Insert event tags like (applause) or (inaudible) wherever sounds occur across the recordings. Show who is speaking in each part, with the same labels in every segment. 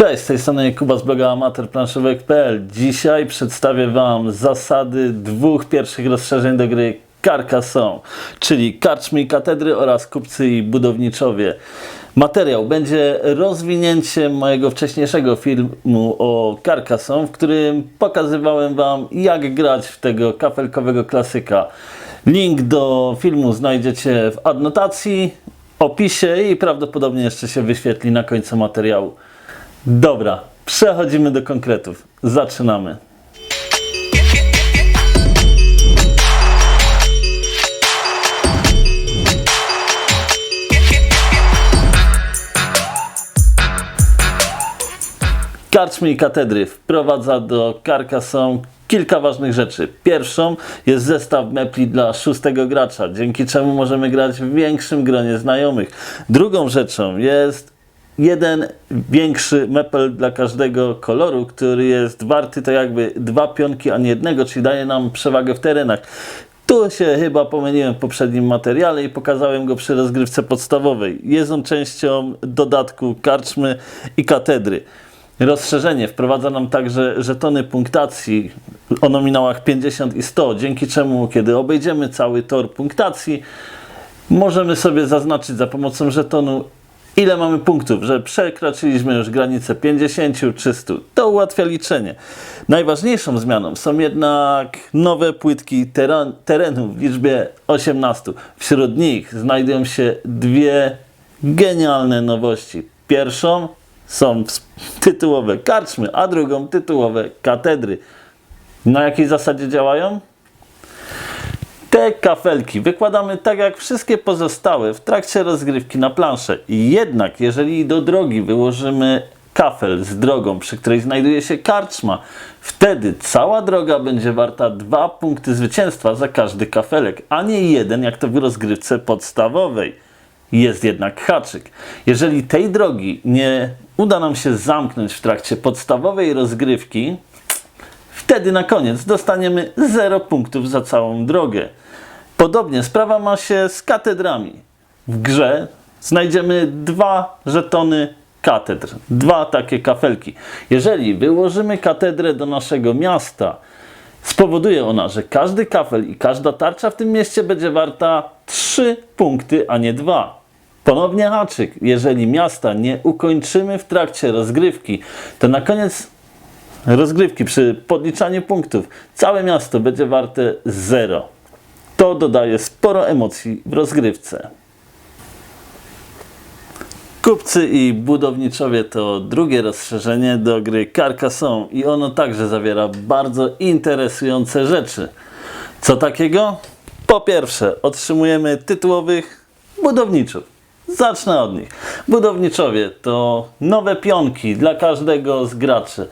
Speaker 1: Cześć, z tej strony Kuba z bloga amatorplanszówek.pl. Dzisiaj przedstawię Wam zasady dwóch pierwszych rozszerzeń do gry Carcassonne, czyli karczmy i katedry oraz kupcy i budowniczowie. Materiał będzie rozwinięciem mojego wcześniejszego filmu o Carcassonne, w którym pokazywałem Wam jak grać w tego kafelkowego klasyka. Link do filmu znajdziecie w adnotacji, opisie i prawdopodobnie jeszcze się wyświetli na końcu materiału. Dobra, przechodzimy do konkretów. Zaczynamy. Karczmy i katedry wprowadza do Carcassonne kilka ważnych rzeczy. Pierwszą jest zestaw mepli dla szóstego gracza, dzięki czemu możemy grać w większym gronie znajomych. Drugą rzeczą jest jeden większy mepel dla każdego koloru, który jest warty to jakby dwa pionki, a nie jednego, czyli daje nam przewagę w terenach. Tu się chyba pomyliłem w poprzednim materiale i pokazałem go przy rozgrywce podstawowej. Jest on częścią dodatku karczmy i katedry. Rozszerzenie wprowadza nam także żetony punktacji o nominałach 50 i 100, dzięki czemu, kiedy obejdziemy cały tor punktacji, możemy sobie zaznaczyć za pomocą żetonu, ile mamy punktów, że przekroczyliśmy już granicę 50 czy 100. To ułatwia liczenie. Najważniejszą zmianą są jednak nowe płytki teren, terenu w liczbie 18. Wśród nich znajdują się dwie genialne nowości. Pierwszą są tytułowe karczmy, a drugą tytułowe katedry. Na jakiej zasadzie działają? Kafelki wykładamy tak jak wszystkie pozostałe w trakcie rozgrywki na planszę. Jednak jeżeli do drogi wyłożymy kafel z drogą, przy której znajduje się karczma, wtedy cała droga będzie warta dwa punkty zwycięstwa za każdy kafelek, a nie jeden jak to w rozgrywce podstawowej. Jest jednak haczyk. Jeżeli tej drogi nie uda nam się zamknąć w trakcie podstawowej rozgrywki, Wtedy na koniec dostaniemy 0 punktów za całą drogę. Podobnie sprawa ma się z katedrami. W grze znajdziemy dwa żetony katedr, dwa takie kafelki. Jeżeli wyłożymy katedrę do naszego miasta, spowoduje ona, że każdy kafel i każda tarcza w tym mieście będzie warta 3 punkty, a nie 2. Ponownie haczyk. Jeżeli miasta nie ukończymy w trakcie rozgrywki, to na koniec rozgrywki przy podliczaniu punktów całe miasto będzie warte 0. To dodaje sporo emocji w rozgrywce. Kupcy i budowniczowie to drugie rozszerzenie do gry Carcassonne i ono także zawiera bardzo interesujące rzeczy. Co takiego? Po pierwsze, otrzymujemy tytułowych budowniczów. Zacznę od nich. Budowniczowie to nowe pionki dla każdego z graczy.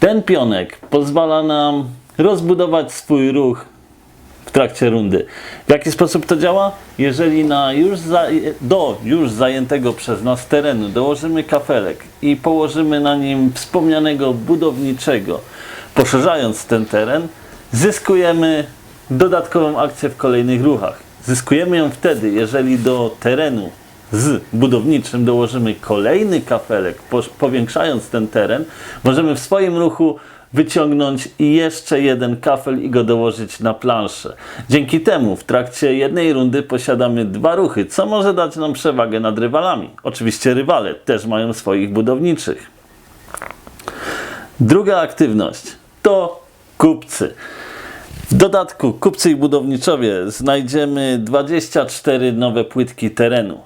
Speaker 1: Ten pionek pozwala nam rozbudować swój ruch w trakcie rundy. W jaki sposób to działa? Jeżeli na już do już zajętego przez nas terenu dołożymy kafelek i położymy na nim wspomnianego budowniczego, poszerzając ten teren, zyskujemy dodatkową akcję w kolejnych ruchach. Zyskujemy ją wtedy, jeżeli do terenu z budowniczym dołożymy kolejny kafelek, powiększając ten teren, możemy w swoim ruchu wyciągnąć jeszcze jeden kafel i go dołożyć na planszę. Dzięki temu w trakcie jednej rundy posiadamy dwa ruchy, co może dać nam przewagę nad rywalami. Oczywiście rywale też mają swoich budowniczych. Druga aktywność to kupcy. W dodatku kupcy i budowniczowie znajdziemy 24 nowe płytki terenu.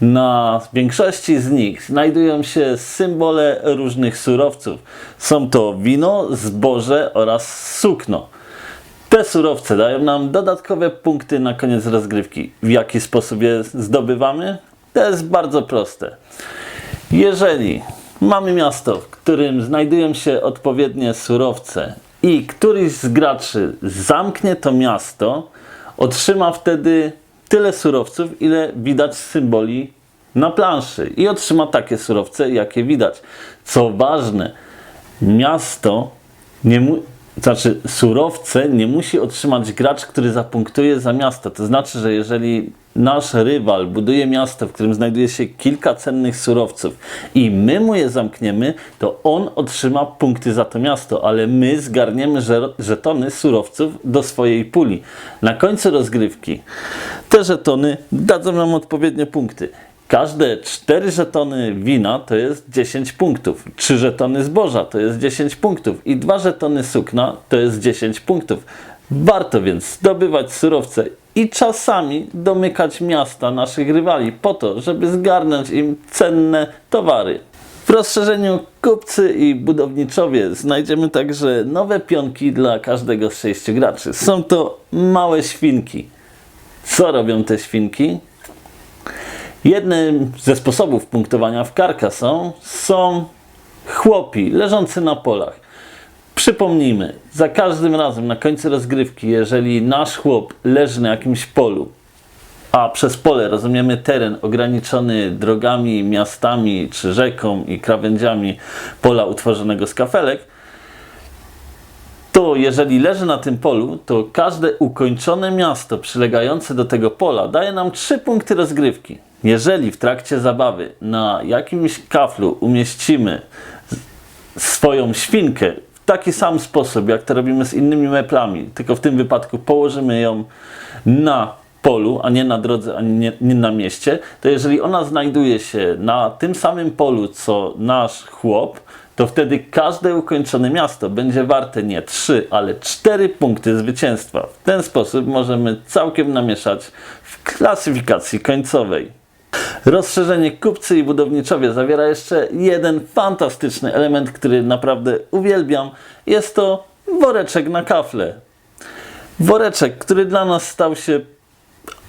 Speaker 1: Na większości z nich znajdują się symbole różnych surowców. Są to wino, zboże oraz sukno. Te surowce dają nam dodatkowe punkty na koniec rozgrywki. W jaki sposób je zdobywamy? To jest bardzo proste. Jeżeli mamy miasto, w którym znajdują się odpowiednie surowce i któryś z graczy zamknie to miasto, otrzyma wtedy tyle surowców, ile widać symboli na planszy i otrzyma takie surowce, jakie widać. Co ważne, miasto nie znaczy surowce nie musi otrzymać gracz, który zapunktuje za miasto. To znaczy, że jeżeli nasz rywal buduje miasto, w którym znajduje się kilka cennych surowców i my mu je zamkniemy, to on otrzyma punkty za to miasto, ale my zgarniemy żetony surowców do swojej puli. Na końcu rozgrywki te żetony dadzą nam odpowiednie punkty. Każde 4 żetony wina to jest 10 punktów. 3 żetony zboża to jest 10 punktów. I 2 żetony sukna to jest 10 punktów. Warto więc zdobywać surowce i czasami domykać miasta naszych rywali po to, żeby zgarnąć im cenne towary. W rozszerzeniu kupcy i budowniczowie znajdziemy także nowe pionki dla każdego z sześciu graczy. Są to małe świnki. Co robią te świnki? Jednym ze sposobów punktowania w Carcassonne są chłopi leżący na polach. Przypomnijmy, za każdym razem na końcu rozgrywki, jeżeli nasz chłop leży na jakimś polu, a przez pole rozumiemy teren ograniczony drogami, miastami czy rzeką i krawędziami pola utworzonego z kafelek, to jeżeli leży na tym polu, to każde ukończone miasto przylegające do tego pola daje nam 3 punkty rozgrywki. Jeżeli w trakcie zabawy na jakimś kaflu umieścimy swoją świnkę w taki sam sposób, jak to robimy z innymi meplami, tylko w tym wypadku położymy ją na polu, a nie na drodze, ani nie, nie na mieście, to jeżeli ona znajduje się na tym samym polu, co nasz chłop, to wtedy każde ukończone miasto będzie warte nie 3, ale 4 punkty zwycięstwa. W ten sposób możemy całkiem namieszać w klasyfikacji końcowej. Rozszerzenie kupcy i budowniczowie zawiera jeszcze jeden fantastyczny element, który naprawdę uwielbiam. Jest to woreczek na kafle. Woreczek, który dla nas stał się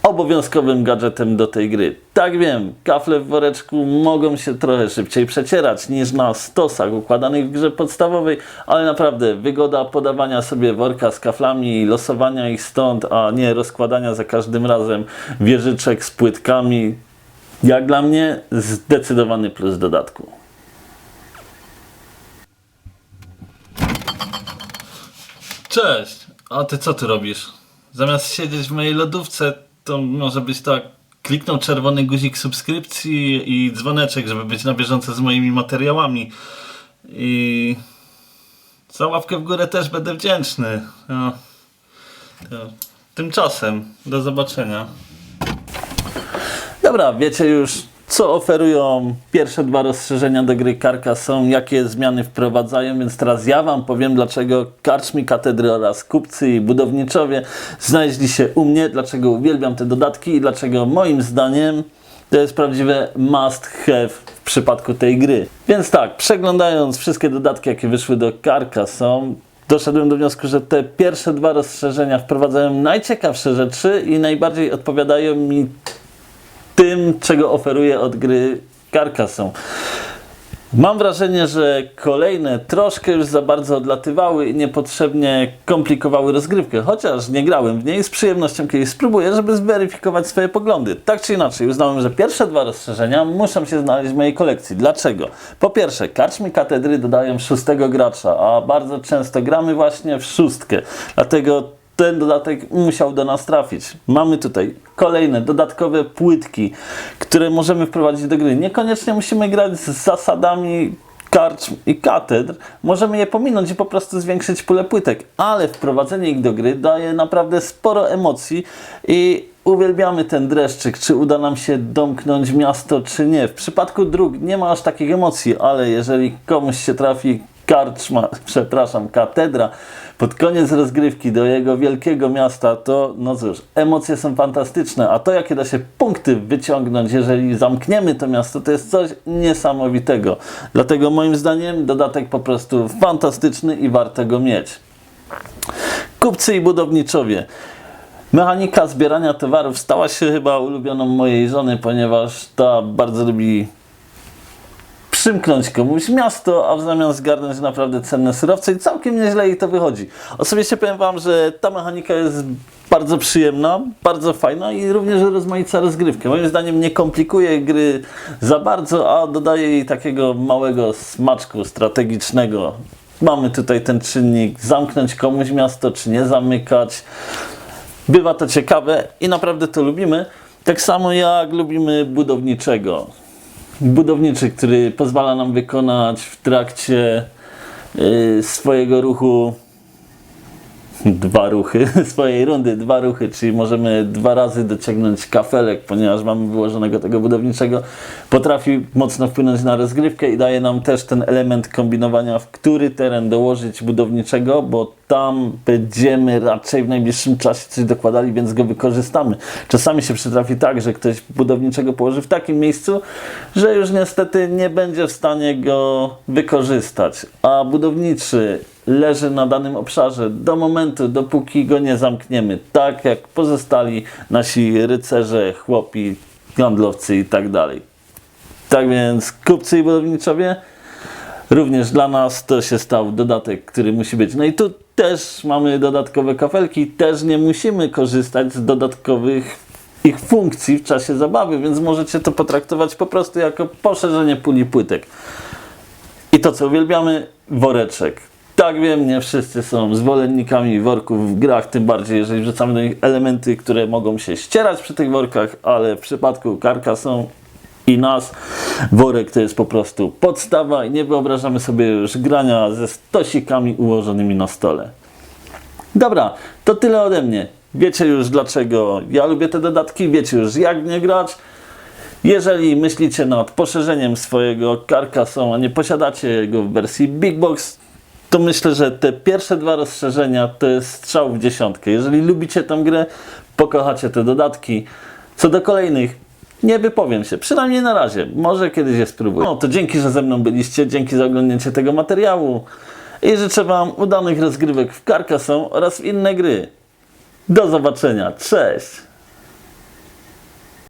Speaker 1: obowiązkowym gadżetem do tej gry. Tak wiem, kafle w woreczku mogą się trochę szybciej przecierać niż na stosach układanych w grze podstawowej, ale naprawdę wygoda podawania sobie worka z kaflami i losowania ich stąd, a nie rozkładania za każdym razem wieżyczek z płytkami, jak dla mnie zdecydowany plus dodatku. Cześć, a ty co tu robisz? Zamiast siedzieć w mojej lodówce, to może być tak, kliknął czerwony guzik subskrypcji i dzwoneczek, żeby być na bieżąco z moimi materiałami. I za łapkę w górę też będę wdzięczny. No. Tymczasem, do zobaczenia. Dobra, wiecie już, co oferują pierwsze dwa rozszerzenia do gry Carcassonne, jakie zmiany wprowadzają, więc teraz ja Wam powiem, dlaczego karczmi katedry oraz kupcy i budowniczowie znaleźli się u mnie, dlaczego uwielbiam te dodatki i dlaczego moim zdaniem to jest prawdziwe must have w przypadku tej gry. Więc tak, przeglądając wszystkie dodatki, jakie wyszły do Carcassonne, doszedłem do wniosku, że te pierwsze dwa rozszerzenia wprowadzają najciekawsze rzeczy i najbardziej odpowiadają mi tym, czego oferuje od gry Carcassonne. Mam wrażenie, że kolejne troszkę już za bardzo odlatywały i niepotrzebnie komplikowały rozgrywkę, chociaż nie grałem w niej, z przyjemnością kiedyś spróbuję, żeby zweryfikować swoje poglądy. Tak czy inaczej, uznałem, że pierwsze dwa rozszerzenia muszą się znaleźć w mojej kolekcji. Dlaczego? Po pierwsze, karczmi katedry dodają szóstego gracza, a bardzo często gramy właśnie w szóstkę. Dlatego ten dodatek musiał do nas trafić. Mamy tutaj kolejne dodatkowe płytki, które możemy wprowadzić do gry. Niekoniecznie musimy grać z zasadami karczm i katedr. Możemy je pominąć i po prostu zwiększyć pulę płytek, ale wprowadzenie ich do gry daje naprawdę sporo emocji i uwielbiamy ten dreszczyk, czy uda nam się domknąć miasto, czy nie. W przypadku dróg nie ma aż takich emocji, ale jeżeli komuś się trafi karczma, (laughs) przepraszam, katedra pod koniec rozgrywki do jego wielkiego miasta, to no cóż, emocje są fantastyczne, a to jakie da się punkty wyciągnąć, jeżeli zamkniemy to miasto, to jest coś niesamowitego. Dlatego moim zdaniem dodatek po prostu fantastyczny i warto go mieć. Kupcy i budowniczowie. Mechanika zbierania towarów stała się chyba ulubioną mojej żony, ponieważ ta bardzo lubi przymknąć komuś miasto, a w zamian zgarnąć naprawdę cenne surowce i całkiem nieźle jej to wychodzi. Osobiście powiem Wam, że ta mechanika jest bardzo przyjemna, bardzo fajna i również rozmaica rozgrywkę. Moim zdaniem nie komplikuje gry za bardzo, a dodaje jej takiego małego smaczku strategicznego. mamy tutaj ten czynnik zamknąć komuś miasto, czy nie zamykać. Bywa to ciekawe i naprawdę to lubimy. Tak samo jak lubimy budowniczego. Budowniczy, który pozwala nam wykonać w trakcie y, swojego ruchu dwa ruchy, (laughs) swojej rundy, dwa ruchy, czyli możemy dwa razy dociągnąć kafelek, ponieważ mamy wyłożonego tego budowniczego. Potrafi mocno wpłynąć na rozgrywkę i daje nam też ten element kombinowania, w który teren dołożyć budowniczego, bo tam będziemy raczej w najbliższym czasie coś dokładali, więc go wykorzystamy. Czasami się przytrafi tak, że ktoś budowniczego położy w takim miejscu, że już niestety nie będzie w stanie go wykorzystać, a budowniczy leży na danym obszarze do momentu, dopóki go nie zamkniemy. Tak jak pozostali nasi rycerze, chłopi, handlowcy i tak dalej. Tak więc kupcy i budowniczowie, również dla nas to się stał dodatek, który musi być. No i tu też mamy dodatkowe kafelki, też nie musimy korzystać z dodatkowych ich funkcji w czasie zabawy, więc możecie to potraktować po prostu jako poszerzenie puli płytek. I to co uwielbiamy, woreczek. Tak wiem, nie wszyscy są zwolennikami worków w grach, tym bardziej jeżeli wrzucamy do nich elementy, które mogą się ścierać przy tych workach, ale w przypadku Carcassonne i nas worek to jest po prostu podstawa i nie wyobrażamy sobie już grania ze stosikami ułożonymi na stole. Dobra, to tyle ode mnie. Wiecie już dlaczego ja lubię te dodatki, wiecie już jak nie grać. Jeżeli myślicie nad poszerzeniem swojego Carcassonne, a nie posiadacie go w wersji Big Box, to myślę, że te pierwsze dwa rozszerzenia to jest strzał w dziesiątkę. Jeżeli lubicie tę grę, pokochacie te dodatki. Co do kolejnych, nie wypowiem się, przynajmniej na razie. Może kiedyś je spróbuję. No to dzięki, że ze mną byliście, dzięki za oglądnięcie tego materiału i życzę Wam udanych rozgrywek w Carcassonne oraz w inne gry. Do zobaczenia, cześć!